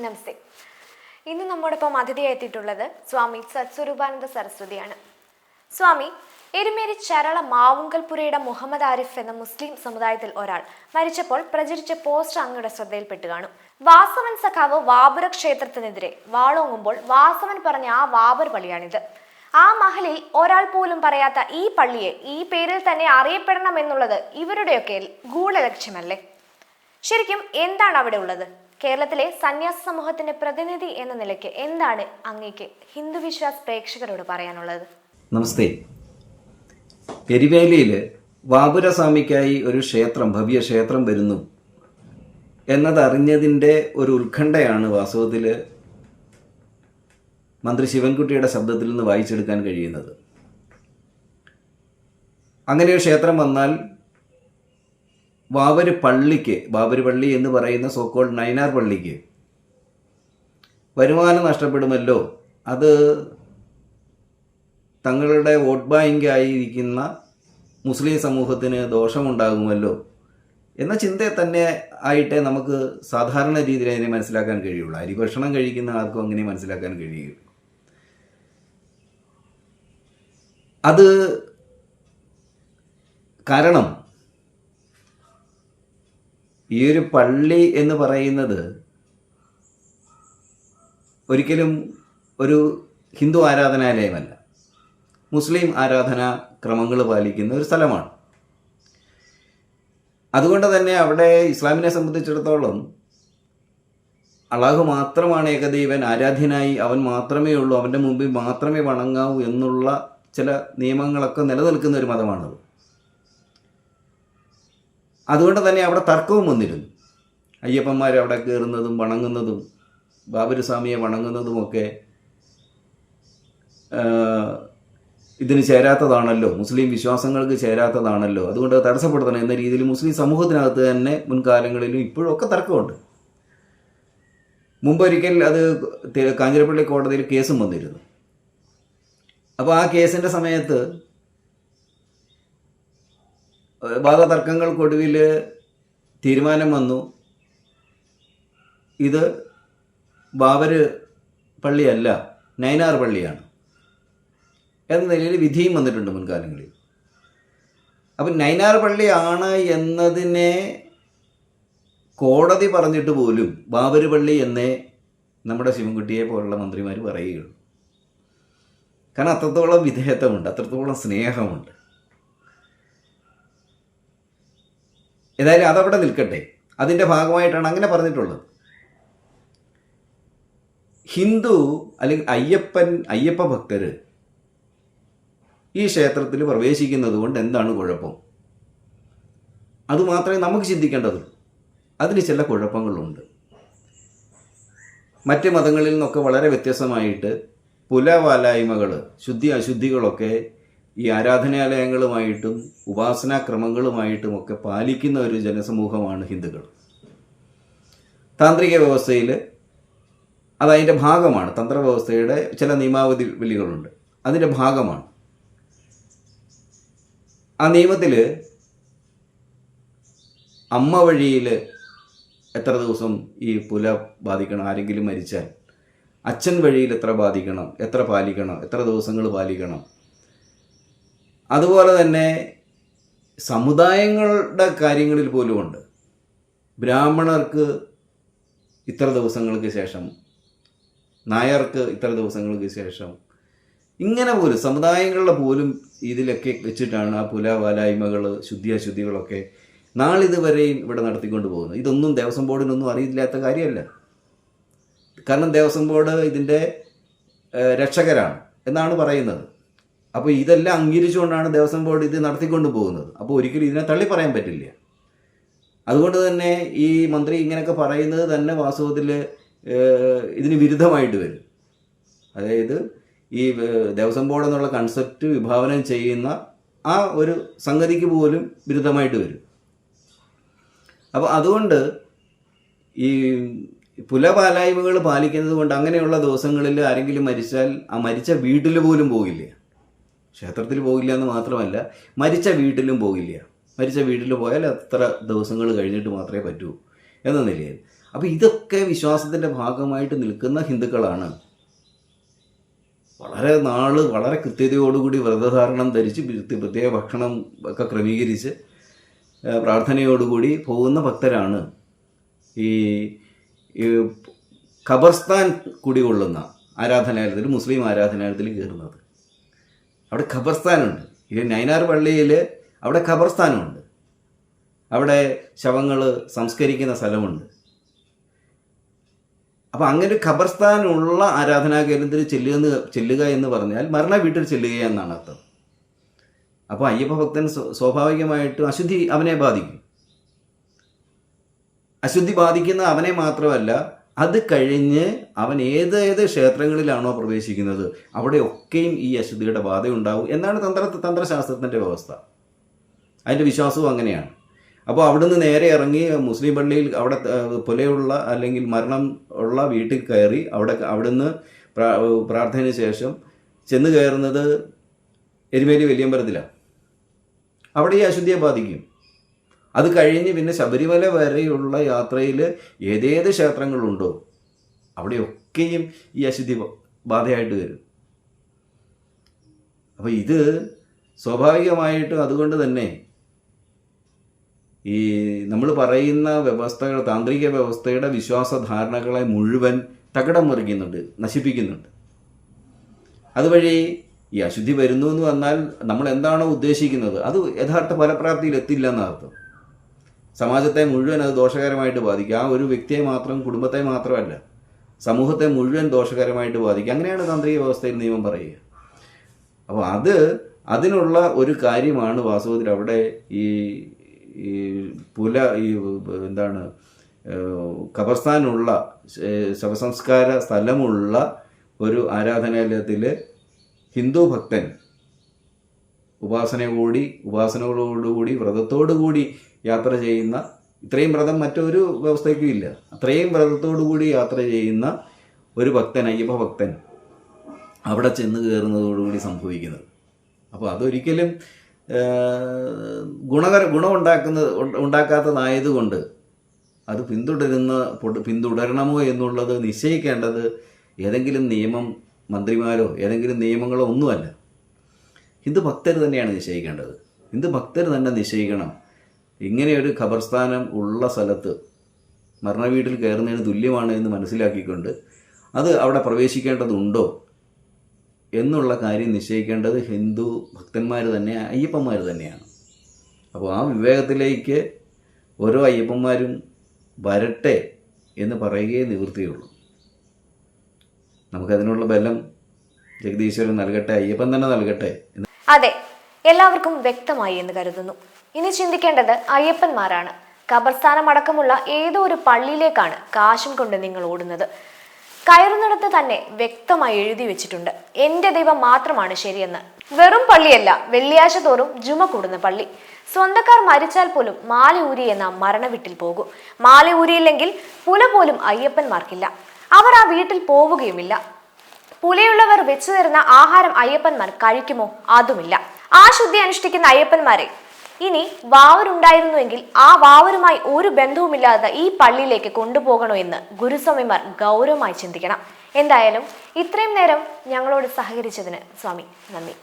നമസ്തേ. ഇന്ന് നമ്മോടൊപ്പം അതിഥിയായി എത്തിയിട്ടുള്ളത് സ്വാമി സത്സ്വരൂപാനന്ദ സരസ്വതിയാണ്. സ്വാമി എരുമേരി ചരള മാവുങ്കൽപുരയുടെ മുഹമ്മദ് ആരിഫ് എന്ന മുസ്ലിം സമുദായത്തിൽ ഒരാൾ മരിച്ചപ്പോൾ പ്രചരിച്ച പോസ്റ്റർ അങ്ങയുടെ ശ്രദ്ധയിൽപ്പെട്ട് കാണും. വാസവൻ സഖാവ് വാപുര ക്ഷേത്രത്തിനെതിരെ വാളോങ്ങുമ്പോൾ വാസവൻ പറഞ്ഞ ആ വാബർ പള്ളിയാണിത്. ആ മഹലിൽ ഒരാൾ പോലും പറയാത്ത ഈ പള്ളിയെ ഈ പേരിൽ തന്നെ അറിയപ്പെടണം അറിയപ്പെടണമെന്നുള്ളത് ഇവരുടെയൊക്കെ ഗൂഢലക്ഷ്യമല്ലേ? ശരിക്കും എന്താണ് അവിടെ ഉള്ളത്? കേരളത്തിലെ സന്യാസ സമൂഹത്തിന്റെ പ്രതിനിധി എന്ന നിലയ്ക്ക് എന്താണ് അങ്ങേക്ക് ഹിന്ദു വിശ്വാസ് പ്രേക്ഷകരോട് പറയാനുള്ളത്? നമസ്തേ. എരിവേലിയിൽ വാപുരസ്വാമിക്കായി ഒരു ക്ഷേത്രം ഭവ്യ ക്ഷേത്രം വരുന്നു എന്നതറിഞ്ഞതിന്റെ ഒരു ഉത്കണ്ഠയാണ് വാസ്തവത്തിൽ മന്ത്രി ശിവൻകുട്ടിയുടെ ശബ്ദത്തിൽ നിന്ന് വായിച്ചെടുക്കാൻ കഴിയുന്നത്. അങ്ങനെ ഒരു ക്ഷേത്രം വന്നാൽ വാവര് പള്ളിക്ക് വാവര് പള്ളി എന്ന് പറയുന്ന സോക്കോൾ നൈനാർ പള്ളിക്ക് വരുമാനം നഷ്ടപ്പെടുമല്ലോ. അത് തങ്ങളുടെ വോട്ട് ബാങ്കായിരിക്കുന്ന മുസ്ലിം സമൂഹത്തിന് ദോഷമുണ്ടാകുമല്ലോ. എന്ന ചിന്ത തന്നെ ആയിട്ടേ നമുക്ക് സാധാരണ രീതിയിൽ അതിനെ മനസ്സിലാക്കാൻ കഴിയുള്ളൂ. അരി ഭക്ഷണം കഴിക്കുന്ന ആർക്കും അങ്ങനെ മനസ്സിലാക്കാൻ കഴിയുള്ളൂ അത് കാരണം ഈ ഒരു പള്ളി എന്ന് പറയുന്നത് ഒരിക്കലും ഒരു ഹിന്ദു ആരാധനാലയമല്ല. മുസ്ലിം ആരാധനാ ക്രമങ്ങൾ പാലിക്കുന്ന ഒരു സ്ഥലമാണ്. അതുകൊണ്ട് തന്നെ അവിടെ ഇസ്ലാമിനെ സംബന്ധിച്ചിടത്തോളം അള്ളാഹു മാത്രമാണ് ഏകദൈവൻ ആരാധ്യനായി അവൻ മാത്രമേ ഉള്ളൂ അവന്റെ മുമ്പിൽ മാത്രമേ വണങ്ങാവൂ എന്നുള്ള ചില നിയമങ്ങളൊക്കെ നിലനിൽക്കുന്ന ഒരു മതമാണത്. അതുകൊണ്ട് തന്നെ അവിടെ തർക്കവും വന്നിരുന്നു. അയ്യപ്പന്മാർ അവിടെ കയറുന്നതും വണങ്ങുന്നതും ബാബുരസ്വാമിയെ വണങ്ങുന്നതുമൊക്കെ ഇതിന് ചേരാത്തതാണല്ലോ. മുസ്ലിം വിശ്വാസങ്ങൾക്ക് ചേരാത്തതാണല്ലോ. അതുകൊണ്ട് അത് തടസ്സപ്പെടുത്തണം എന്ന രീതിയിൽ മുസ്ലിം സമൂഹത്തിനകത്ത് തന്നെ മുൻകാലങ്ങളിലും ഇപ്പോഴൊക്കെ തർക്കമുണ്ട്. മുമ്പൊരിക്കൽ അത് കാഞ്ഞിരപ്പള്ളി കോടതിയിൽ കേസും വന്നിരുന്നു. അപ്പോൾ ആ കേസിന്റെ സമയത്ത് വാദതർക്കങ്ങൾക്കൊടുവിൽ തീരുമാനം വന്നു. ഇത് ബാബര് പള്ളിയല്ല നൈനാർ പള്ളിയാണ് എന്ന നിലയിൽ വിധിയും വന്നിട്ടുണ്ട് മുൻകാലങ്ങളിൽ. അപ്പം നൈനാർ പള്ളിയാണ് എന്നതിനെ കോടതി പറഞ്ഞിട്ട് പോലും ബാബര് പള്ളി എന്നേ നമ്മുടെ ശിവൻകുട്ടിയെ പോലുള്ള മന്ത്രിമാർ പറയുകയുള്ളൂ. കാരണം അത്രത്തോളം വിധേയത്വമുണ്ട് അത്രത്തോളം സ്നേഹമുണ്ട്. ഏതായാലും അതവിടെ നിൽക്കട്ടെ. അതിന്റെ ഭാഗമായിട്ടാണ് അങ്ങനെ പറഞ്ഞിട്ടുള്ളത്. ഹിന്ദു അല്ലെങ്കിൽ അയ്യപ്പൻ അയ്യപ്പ ഭക്തർ ഈ ക്ഷേത്രത്തിൽ പ്രവേശിക്കുന്നത് കൊണ്ട് എന്താണ് കുഴപ്പം? അതുമാത്രമേ നമുക്ക് ചിന്തിക്കേണ്ടതുള്ളൂ അതിന് ചില കുഴപ്പങ്ങളുണ്ട്. മറ്റ് മതങ്ങളിൽ നിന്നൊക്കെ വളരെ വ്യത്യസ്തമായിട്ട് പുലവാലായ്മകൾ ശുദ്ധി അശുദ്ധികളൊക്കെ ഈ ആരാധനാലയങ്ങളുമായിട്ടും ഉപാസനാക്രമങ്ങളുമായിട്ടും ഒക്കെ പാലിക്കുന്ന ഒരു ജനസമൂഹമാണ് ഹിന്ദുക്കൾ. താന്ത്രിക വ്യവസ്ഥയിൽ അതതിന്റെ ഭാഗമാണ്. തന്ത്രവ്യവസ്ഥയുടെ ചില നിയമാവധി വലികളുണ്ട് അതിന്റെ ഭാഗമാണ്. ആ നിയമത്തിൽ അമ്മ വഴിയിൽ എത്ര ദിവസം ഈ പുല ബാധിക്കണം ആരെങ്കിലും മരിച്ചാൽ? അച്ഛൻ വഴിയിൽ എത്ര ബാധിക്കണം എത്ര പാലിക്കണം എത്ര ദിവസങ്ങൾ പാലിക്കണം? അതുപോലെ തന്നെ സമുദായങ്ങളുടെ കാര്യങ്ങളിൽ പോലുമുണ്ട് ബ്രാഹ്മണർക്ക് ഇത്ര ദിവസങ്ങൾക്ക് ശേഷം നായർക്ക് ഇത്ര ദിവസങ്ങൾക്ക് ശേഷം ഇങ്ങനെ പോലും സമുദായങ്ങളുടെ പോലും ഇതിലൊക്കെ വെച്ചിട്ടാണ് ആ പുലവാലായ്മകൾ ശുദ്ധി അശുദ്ധികളൊക്കെ നാളിതുവരെയും ഇവിടെ നടത്തിക്കൊണ്ട് പോകുന്നത്. ഇതൊന്നും ദേവസ്വം ബോർഡിനൊന്നും അറിയില്ലാത്ത കാര്യമല്ല. കാരണം ദേവസ്വം ബോർഡ് ഇതിന്റെ രക്ഷകരാണ് എന്നാണ് പറയുന്നത്. അപ്പോൾ ഇതെല്ലാം അംഗീകരിച്ചുകൊണ്ടാണ് ദേവസ്വം ബോർഡ് ഇത് നടത്തിക്കൊണ്ട് പോകുന്നത്. അപ്പോൾ ഒരിക്കലും ഇതിനെ തള്ളി പറയാൻ പറ്റില്ല. അതുകൊണ്ട് തന്നെ ഈ മന്ത്രി ഇങ്ങനെയൊക്കെ പറയുന്നത് തന്നെ വാസ്തവത്തിൽ ഇതിന് വിരുദ്ധമായിട്ട് വരും. അതായത് ഈ ദേവസ്വം ബോർഡ് എന്നുള്ള കൺസെപ്റ്റ് വിഭാവനം ചെയ്യുന്ന ആ ഒരു സംഗതിക്ക് പോലും വിരുദ്ധമായിട്ട് വരും. അപ്പോൾ അതുകൊണ്ട് ഈ പുലപാലായ്മകൾ പാലിക്കുന്നത് കൊണ്ട് അങ്ങനെയുള്ള ദിവസങ്ങളിൽ ആരെങ്കിലും മരിച്ചാൽ ആ മരിച്ച വീട്ടിൽ പോലും പോകില്ല. ക്ഷേത്രത്തിൽ പോകില്ല എന്ന് മാത്രമല്ല മരിച്ച വീട്ടിലും പോകില്ല. മരിച്ച വീട്ടിൽ പോയാൽ എത്ര ദിവസങ്ങൾ കഴിഞ്ഞിട്ട് മാത്രമേ പറ്റൂ എന്ന നിലയിൽ. അപ്പോൾ ഇതൊക്കെ വിശ്വാസത്തിന്റെ ഭാഗമായിട്ട് നിൽക്കുന്ന ഹിന്ദുക്കളാണ്. വളരെ നാൾ വളരെ കൃത്യതയോടുകൂടി വ്രതധാരണം ധരിച്ച് പ്രത്യേക ഭക്ഷണം ഒക്കെ ക്രമീകരിച്ച് പ്രാർത്ഥനയോടുകൂടി പോകുന്ന ഭക്തരാണ് ഈ ഖബർസ്ഥാൻ കുടികൊള്ളുന്ന ആരാധനാലയത്തിൽ മുസ്ലിം ആരാധനാലയത്തിൽ കയറുന്നത്. അവിടെ ഖബർസ്ഥാനുണ്ട്. ഈ നൈനാർ പള്ളിയിൽ അവിടെ ഖബർസ്ഥാനുണ്ട്. അവിടെ ശവങ്ങൾ സംസ്കരിക്കുന്ന സ്ഥലമുണ്ട്. അപ്പോൾ അങ്ങനെ ഖബർസ്ഥാനുള്ള ആരാധനാ കേന്ദ്രത്തിൽ ചെല്ലുക ചെല്ലുക എന്ന് പറഞ്ഞാൽ മരണ വീട്ടിൽ ചെല്ലുക എന്നാണ് അർത്ഥം. അപ്പോൾ അയ്യപ്പ ഭക്തൻ സ്വ- സ്വാഭാവികമായിട്ടും അശുദ്ധി അവനെ ബാധിക്കും. അശുദ്ധി ബാധിക്കുന്ന അവനെ മാത്രമല്ല അത് കഴിഞ്ഞ് അവൻ ഏത് ഏത് ക്ഷേത്രങ്ങളിലാണോ പ്രവേശിക്കുന്നത് അവിടെയൊക്കെയും ഈ അശുദ്ധിയുടെ ബാധയുണ്ടാവും എന്നാണ് തന്ത്ര തന്ത്രശാസ്ത്രത്തിന്റെ വ്യവസ്ഥ. അതിന്റെ വിശ്വാസവും അങ്ങനെയാണ്. അപ്പോൾ അവിടുന്ന് നേരെ ഇറങ്ങി മുസ്ലിം പള്ളിയിൽ അവിടെ പുലയുള്ള അല്ലെങ്കിൽ മരണം ഉള്ള വീട്ടിൽ കയറി അവിടെ അവിടുന്ന് പ്രാ- പ്രാർത്ഥനയ്ക്ക് ശേഷം ചെന്ന് കയറുന്നത് എരുമേലി വലിയമ്പലത്തിലാണ്. അവിടെ ഈ അശുദ്ധിയെ ബാധിക്കും. അത് കഴിഞ്ഞ് പിന്നെ ശബരിമല വരെയുള്ള യാത്രയിൽ ഏതേത് ക്ഷേത്രങ്ങളുണ്ടോ അവിടെയൊക്കെയും ഈ അശുദ്ധി ബാധയായിട്ട് വരും. അപ്പോൾ ഇത് സ്വാഭാവികമായിട്ട് അതുകൊണ്ട് തന്നെ ഈ നമ്മൾ പറയുന്ന വ്യവസ്ഥകൾ താന്ത്രിക വ്യവസ്ഥയുടെ വിശ്വാസധാരണകളെ മുഴുവൻ തകിടം മറിക്കുന്നുണ്ട് നശിപ്പിക്കുന്നുണ്ട്. അതുവഴി ഈ അശുദ്ധി വരുന്നു എന്ന് വന്നാൽ നമ്മൾ എന്താണോ ഉദ്ദേശിക്കുന്നത് അത് യഥാർത്ഥ ഫലപ്രാപ്തിയിൽ എത്തില്ല എന്നർത്ഥം. സമാജത്തെ മുഴുവൻ അത് ദോഷകരമായിട്ട് ബാധിക്കും. ആ ഒരു വ്യക്തിയെ മാത്രം കുടുംബത്തെ മാത്രമല്ല സമൂഹത്തെ മുഴുവൻ ദോഷകരമായിട്ട് ബാധിക്കും. അങ്ങനെയാണ് താന്ത്രിക വ്യവസ്ഥയിൽ നിയമം പറയുക. അപ്പോൾ അത് അതിനുള്ള ഒരു കാര്യമാണ് വാസ്തവത്തിൽ അവിടെ ഈ ഈ പുല ഈ എന്താണ് ഖബർസ്ഥാനുള്ള ശവസംസ്കാര സ്ഥലമുള്ള ഒരു ആരാധനാലയത്തിൽ ഹിന്ദു ഭക്തൻ ഉപാസനയോടുകൂടി ഉപാസനകളോടുകൂടി വ്രതത്തോടുകൂടി യാത്ര ചെയ്യുന്ന ഇത്രയും വ്രതം മറ്റൊരു വ്യവസ്ഥയ്ക്കും ഇല്ല. അത്രയും വ്രതത്തോടുകൂടി യാത്ര ചെയ്യുന്ന ഒരു ഭക്തൻ അയ്യപ്പ ഭക്തൻ അവിടെ ചെന്ന് കയറുന്നതോടുകൂടി സംഭവിക്കുന്നത്. അപ്പോൾ അതൊരിക്കലും ഗുണകര ഗുണമുണ്ടാക്കുന്ന ഉണ്ട- ഉണ്ടാക്കാത്തതായതുകൊണ്ട് അത് പിന്തുടരുന്ന പിന്തുടരണമോ എന്നുള്ളത് നിശ്ചയിക്കേണ്ടത് ഏതെങ്കിലും നിയമം മന്ത്രിമാരോ ഏതെങ്കിലും നിയമങ്ങളോ ഒന്നുമല്ല. ഹിന്ദു ഭക്തർ തന്നെയാണ് നിശ്ചയിക്കേണ്ടത്. ഹിന്ദു ഭക്തർ തന്നെ നിശ്ചയിക്കണം. ഇങ്ങനെയൊരു ഖബർസ്ഥാനം ഉള്ള സ്ഥലത്ത് മരണവീട്ടിൽ കയറുന്നതിന് തുല്യമാണ് എന്ന് മനസ്സിലാക്കിക്കൊണ്ട് അത് അവിടെ പ്രവേശിക്കേണ്ടതുണ്ടോ എന്നുള്ള കാര്യം നിശ്ചയിക്കേണ്ടത് ഹിന്ദു ഭക്തന്മാർ തന്നെ അയ്യപ്പന്മാർ തന്നെയാണ്. അപ്പോൾ ആ വിവേകത്തിലേക്ക് ഓരോ അയ്യപ്പന്മാരും വരട്ടെ എന്ന് പറയുകയേ നിവൃത്തിയുള്ളൂ. നമുക്കതിനുള്ള ബലം ജഗദീശ്വരൻ നൽകട്ടെ അയ്യപ്പൻ തന്നെ നൽകട്ടെ അതെ എല്ലാവർക്കും വ്യക്തമായി എന്ന് കരുതുന്നു. ഇനി ചിന്തിക്കേണ്ടത് അയ്യപ്പന്മാരാണ്. ഖബർസ്ഥാനം അടക്കമുള്ള ഏതോ ഒരു പള്ളിയിലേക്കാണ് കാശും കൊണ്ട് നിങ്ങൾ ഓടുന്നത്. കയറുന്നിടത്ത് തന്നെ വ്യക്തമായി എഴുതി വെച്ചിട്ടുണ്ട്. എന്റെ ദൈവം മാത്രമാണ് ശരിയെന്ന്. വെറും പള്ളിയല്ല വെള്ളിയാഴ്ച തോറും ജുമ കൂടുന്ന പള്ളി. സ്വന്തക്കാർ മരിച്ചാൽ പോലും മാല എന്ന മരണവീട്ടിൽ പോകും. മാല ഊരിയില്ലെങ്കിൽ പുല പോലും അയ്യപ്പന്മാർക്കില്ല. അവർ ആ വീട്ടിൽ പോവുകയുമില്ല. പുലയുള്ളവർ വെച്ചു തരുന്ന ആഹാരം അയ്യപ്പന്മാർ കഴിക്കുമോ? അതുമില്ല. ആ ശുദ്ധി അനുഷ്ഠിക്കുന്ന അയ്യപ്പന്മാരെ ഇനി വാവരുണ്ടായിരുന്നുവെങ്കിൽ ആ വാവരുമായി ഒരു ബന്ധവുമില്ലാതെ ഈ പള്ളിയിലേക്ക് കൊണ്ടുപോകണോ എന്ന് ഗുരുസ്വാമിമാർ ഗൗരവമായി ചിന്തിക്കണം. എന്തായാലും ഇത്രയും നേരം ഞങ്ങളോട് സഹകരിച്ചതിന് സ്വാമി നന്ദി.